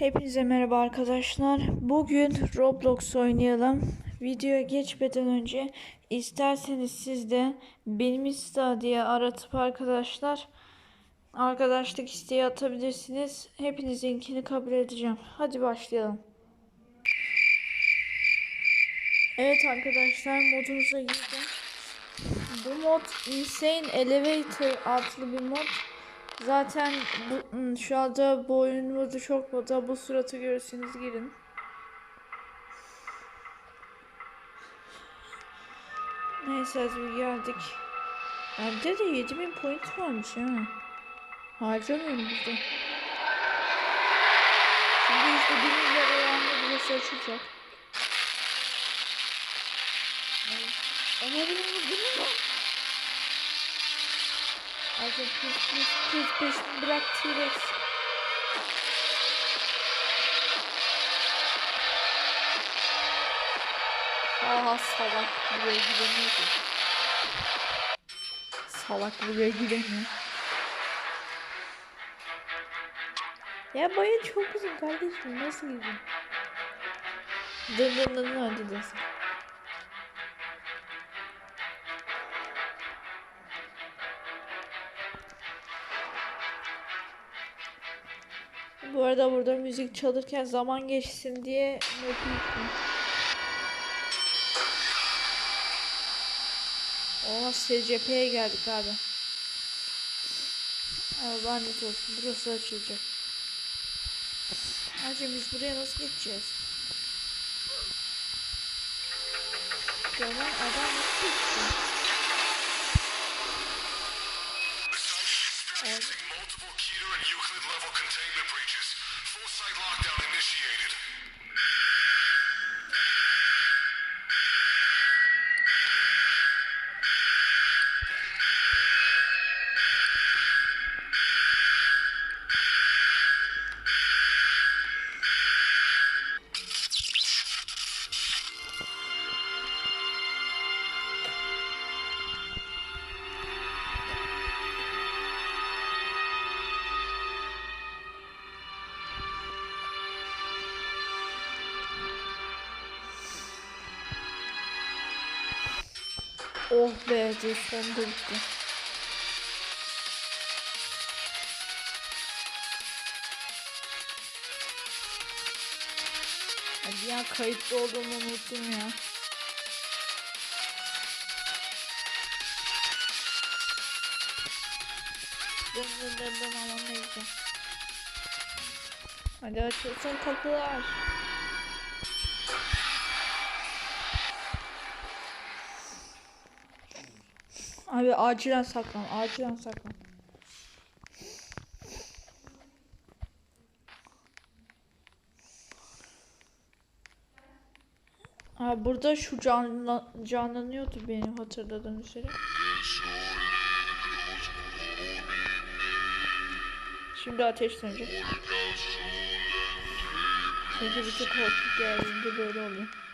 Hepinize merhaba arkadaşlar. Bugün Roblox oynayalım. Videoya geçmeden önce isterseniz siz de benim Insta diye aratıp arkadaşlar arkadaşlık isteği atabilirsiniz. Hepinizinkini kabul edeceğim. Hadi başlayalım. Evet arkadaşlar modumuza girdim. Bu mod Insane Elevator adlı bir mod. Zaten bu, hmm, şu anda bu oyun modu çok moda. Bu suratı görürseniz girin. Neyse hadi bir geldik. Bende de 7000 point varmış ha. Harcamıyorum burada. Şimdi işte 1 milyar oranla burası açılacak. Ama benim bu Artık pis pis. Aha salak buraya gidemiyor ki. Salak buraya gidemiyor. Ya boyun çok uzun kardeşim nasıl? Dın dın dın dın hadi desin. Bu arada burada müzik çalırken zaman geçsin diye. Oha SCP'ye geldik abi. Abi lanet olsun burası açılacak. Hacı biz buraya nasıl geçeceğiz? Yalan adam nasıl geçti? Evet. Multiple Keter and Euclid level containment breaches. Full site lockdown initiated. Oh be sonunda bitti. Hadi ya kayıtlı olduğumu unuttum ya. Dın dın aman ne güzel. Hadi açılsın kapılar. Abi acilen saklan, acilen saklan. Abi burada şu canla, canlanıyordu benim hatırladığım üzere. Şimdi ateş sönecek. Çünkü çok korkup geldiğinde böyle oluyor.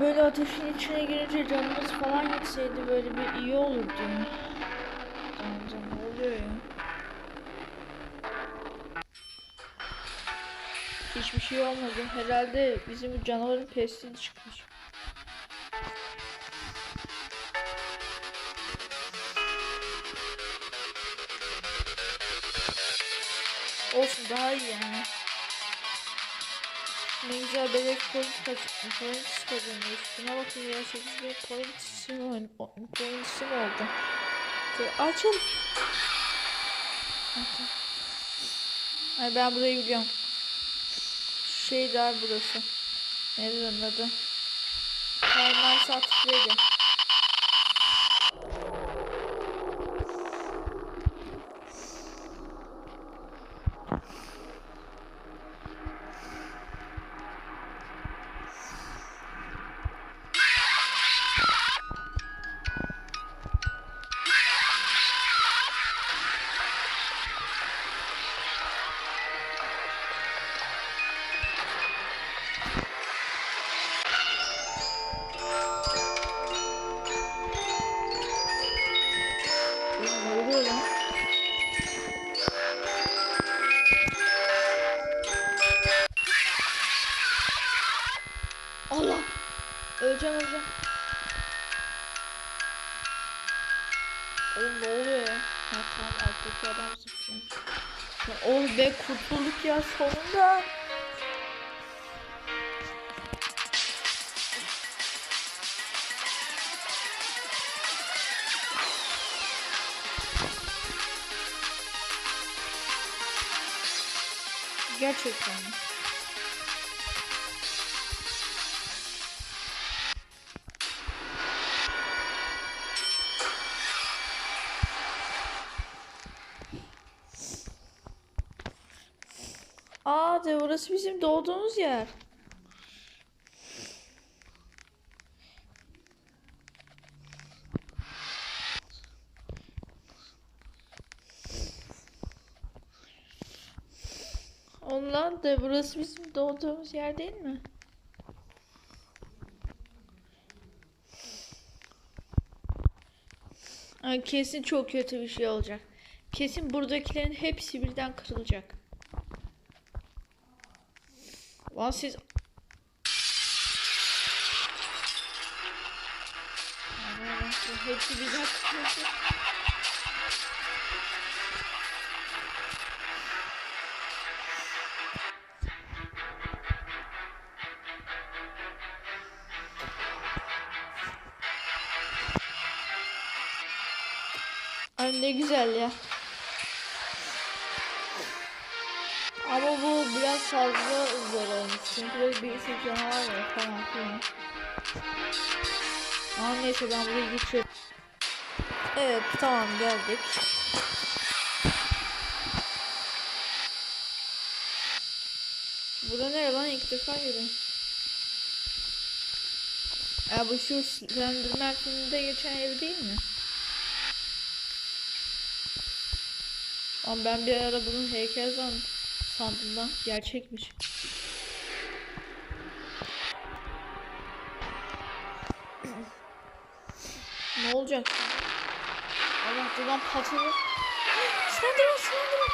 Böyle ateşin içine girince canımız falan gitseydi böyle bir iyi olurdu. Canım ne oluyor ya? Hiçbir şey olmadı. Herhalde bizim canavarın pesti çıkmış. Olsun daha iyi yani. Ne güzel bebek point kaç point kazanıyor. Şuna bakın ya 8 bir point'si mi point'si mi oldu? Şöyle Açıl. Ay ben burayı biliyorum. Şey daha burası. Onun adı? Normal sat sonunda. Gerçekten bizim doğduğumuz yer. Onlar da burası bizim doğduğumuz yer değil mi? Kesin çok kötü bir şey olacak. Kesin buradakilerin hepsi birden kırılacak. Lan siz... Ay ne güzel ya. Ama bu biraz fazla zor olmuş. Çünkü böyle birisi canavar var falan filan. Ama neyse ben buraya geçiyorum. Evet tamam geldik. Burada ne lan ilk defa görüyorum. Ya bu şu Slenderman filminde geçen ev değil mi? Ama ben bir ara bunun heykel san- sandım lan. Gerçekmiş. ne olacak? Allah buradan patladı. Slenderman Slenderman.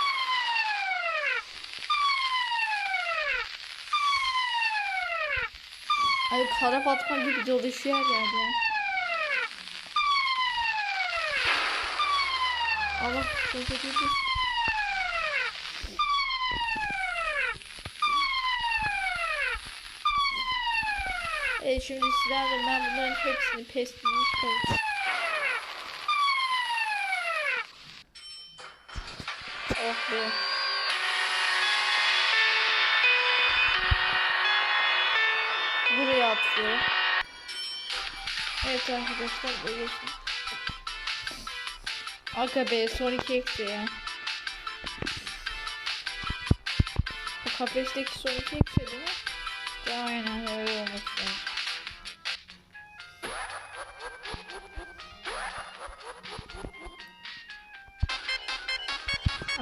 Ay kara fatma gibi dolaşıyor her yerde ya. Allah çok kötü. Evet şimdi sizlerle ben bunların hepsini pestilini çıkaracağım. Oh be. Buraya atlıyorum. Evet arkadaşlar böyle şimdi. Aga son iki eksi ya. Bu kafesteki son iki eksi değil mi? Aynen öyle olması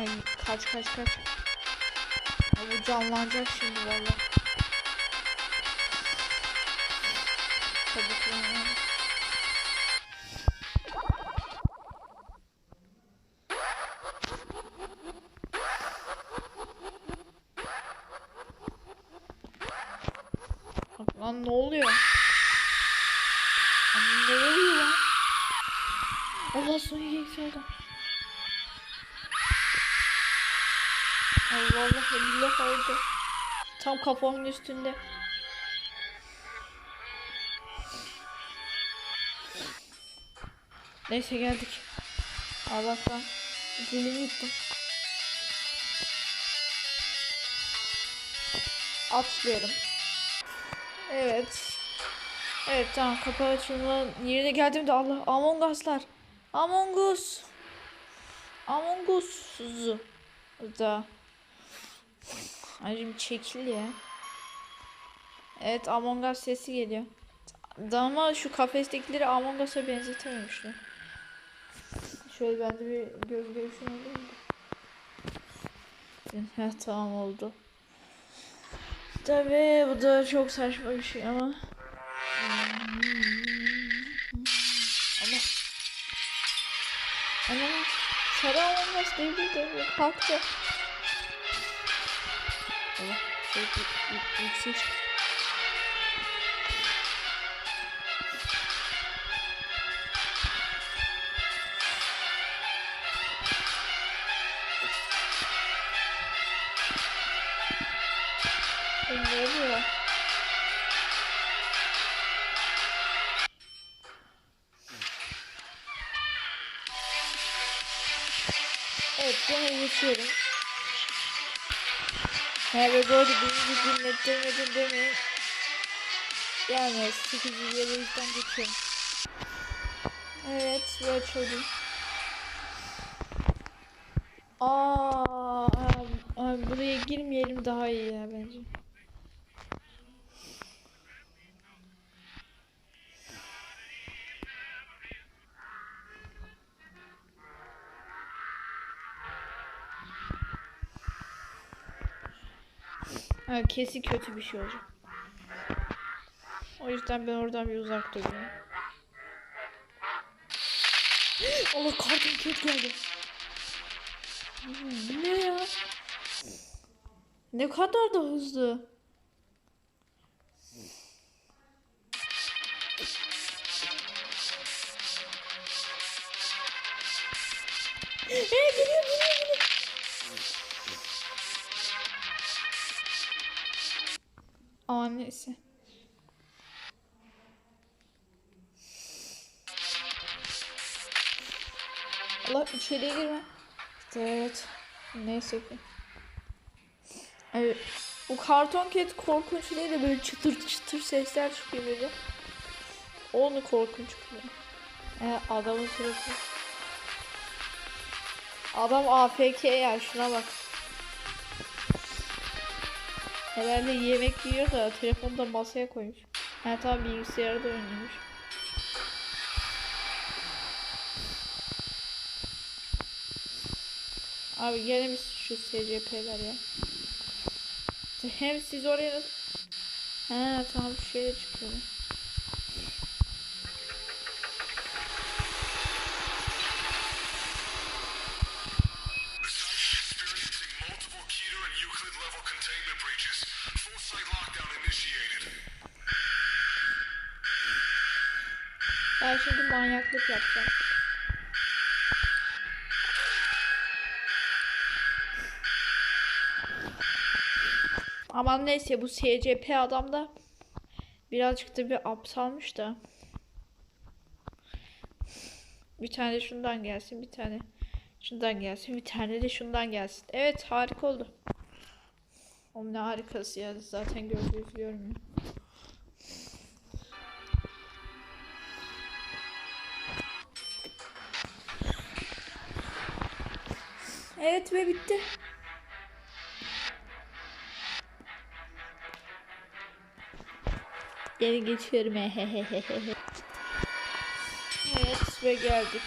Ay kaç kaç kaç. Ay, bu canlanacak şimdi valla. Kabuklanıyor. Bak Tam kafamın üstünde. Neyse geldik. Allah'tan dilimi yuttum. Atlıyorum. Evet. Evet tamam kapı açılma yerine geldiğimde Allah Among Us'lar. Among Us. Among Us da. Acım çekil ya. Evet Among Us sesi geliyor. Ama şu kafestekileri Among Us'a benzetememişler. Şöyle ben de bir göz görüşüm mı? Heh, tamam oldu. Tabii bu da çok saçma bir şey ama. Allah. Ana. Sarı Among Us devrildi. Kalktı. Yüksek. Geliyor. Evet, ben geçiyorum. He ve bu arada de dinlettirmedin demeyin. Yani sıkıcı bir yere yüzden geçiyorum. Evet ve açıldım. Aa, buraya girmeyelim daha iyi ya bence. Ha, kesin kötü bir şey olacak. O yüzden ben oradan bir uzak duruyorum. Allah karton ket geldi. Hmm, Ne ya? Ne kadar da hızlı. Aa neyse. Allah içeriye girme. Evet. Neyse ki. Evet. Bu karton ket korkunç değil de böyle çıtır çıtır sesler çıkıyor böyle. Onu korkunç kılıyor. Ee, adamın suratı. Adam AFK ya şuna bak. Herhalde yemek yiyor da telefonu da masaya koymuş. Ha tamam bilgisayarda oynuyormuş. Abi gene biz şu SCP'ler ya. Hem siz oraya. Ha tamam şu şeyle çıkıyor. Neyse bu SCP adam da birazcık da bir aptalmış da. Bir tane şundan gelsin, bir tane şundan gelsin, bir tane de şundan gelsin. Evet harika oldu. O ne harikası ya zaten gördüğünüz görmüyor. Evet ve bitti. Geri geçiyorum. Hehehehe. evet ve geldik.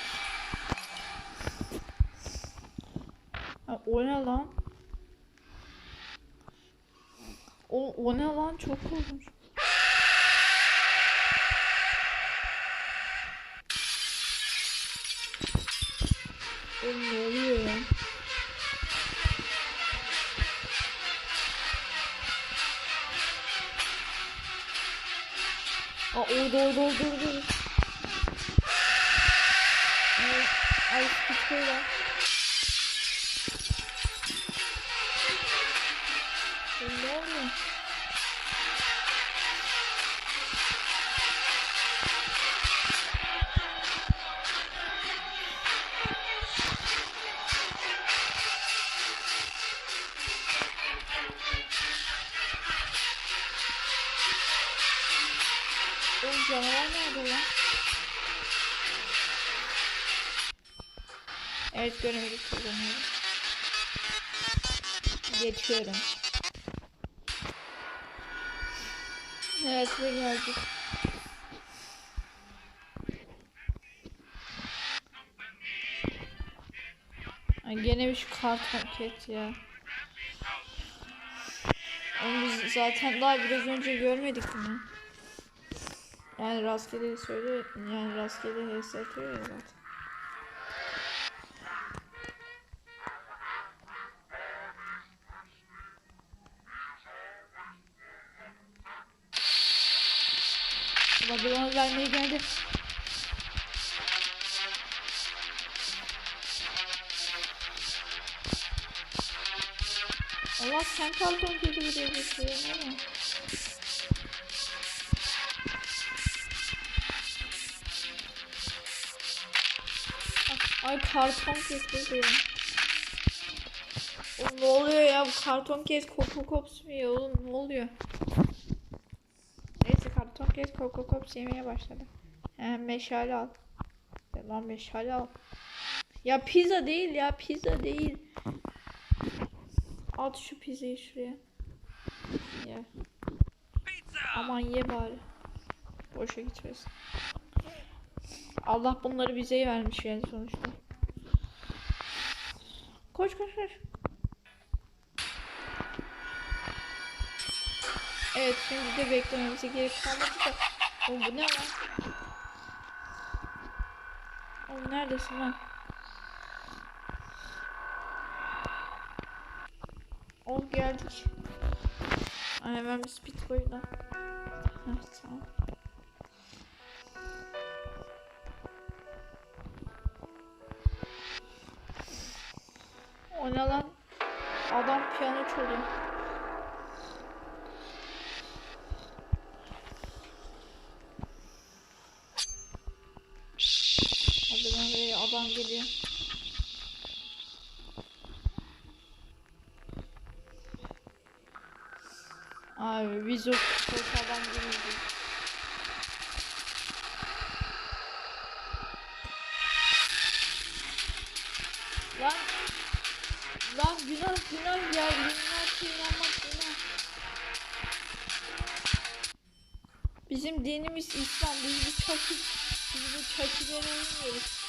Ha, o ne lan? O, o ne lan? Çok korkunç. Oğlum ne oluyor ya? Orada orada orada. Ay, ay sıkışıyorlar. Oğlum Evet göremedik kullanıyorum. Geçiyorum. Evet ve geldik. Ay gene bir şu kart paket ya. Onu biz zaten daha biraz önce görmedik mi? Yani rastgele söyle yani rastgele atıyor ya zaten. Kaldın dedi buraya getiriyor ne? Ay karton kesildi. Oğlum ne oluyor ya? Bu karton kes Coco Pops mu yiyor oğlum? Ne oluyor? Neyse karton kes Coco Pops yemeye başladı. He meşale al. Ya lan meşale al. Ya pizza değil ya pizza değil. At şu pizzayı şuraya. Ye. Aman ye bari. Boşa gitmesin. Allah bunları bize vermiş yani sonuçta. Koş koş koş. Evet şimdi de beklememize gerek kalmadı da. Oğlum bu ne lan? Oğlum neredesin lan? Oğlum geldik. Ay hemen bir speed koy da. Heh, tamam. O ne lan? Adam piyano çalıyor. Hadi adam geliyor. Abi biz o adam geliyor. Lan Lan günah günah ya günah inanmak günah. Bizim dinimiz İslam. Biz bu çakı biz bu çakıları uymuyoruz.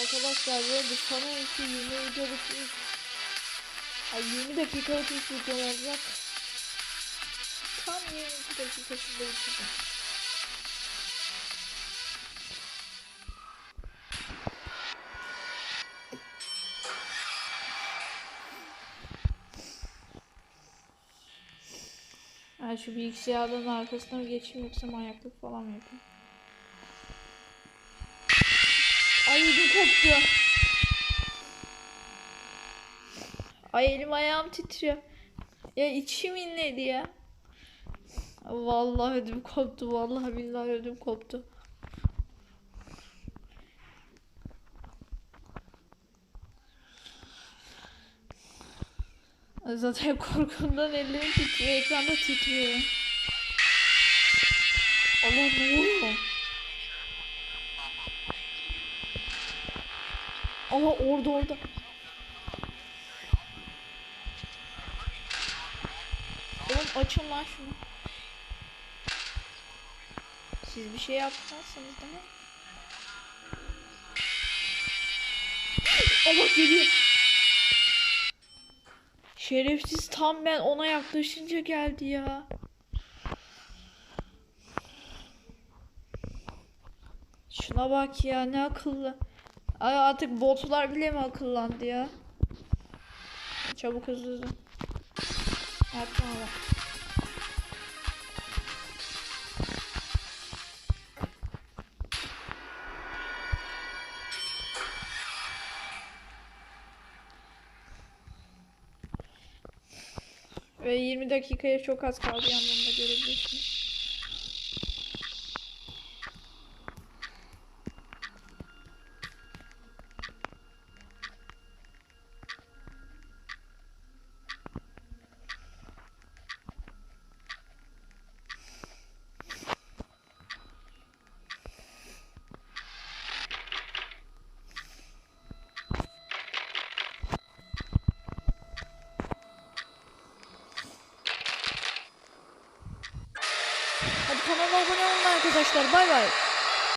Arkadaşlar bu arada sanırım ki 20 videoluk bir Ay 20 dakikalık bir video olacak. Tam 22 dakikasında bitireceğim. Ben şu bilgisayarların arkasına mı geçeyim yoksa manyaklık falan mı yapayım? Ay ödüm koptu. Ay elim ayağım titriyor. Ya içim inledi ya. Vallahi ödüm koptu. Vallahi billahi ödüm koptu. Zaten korkumdan ellerim titriyor. Ekranda titriyor. Allah ne oluyor? Ama orada orada. Oğlum açın lan şunu. Siz bir şey yapmazsınız değil mi? Allah geliyor. Şerefsiz tam ben ona yaklaşınca geldi ya. Şuna bak ya ne akıllı. Ay artık botlar bile mi akıllandı ya? Çabuk hızlı hızlı. Yapma bak. Ve 20 dakikaya çok az kaldı yanlarında görebilirsiniz.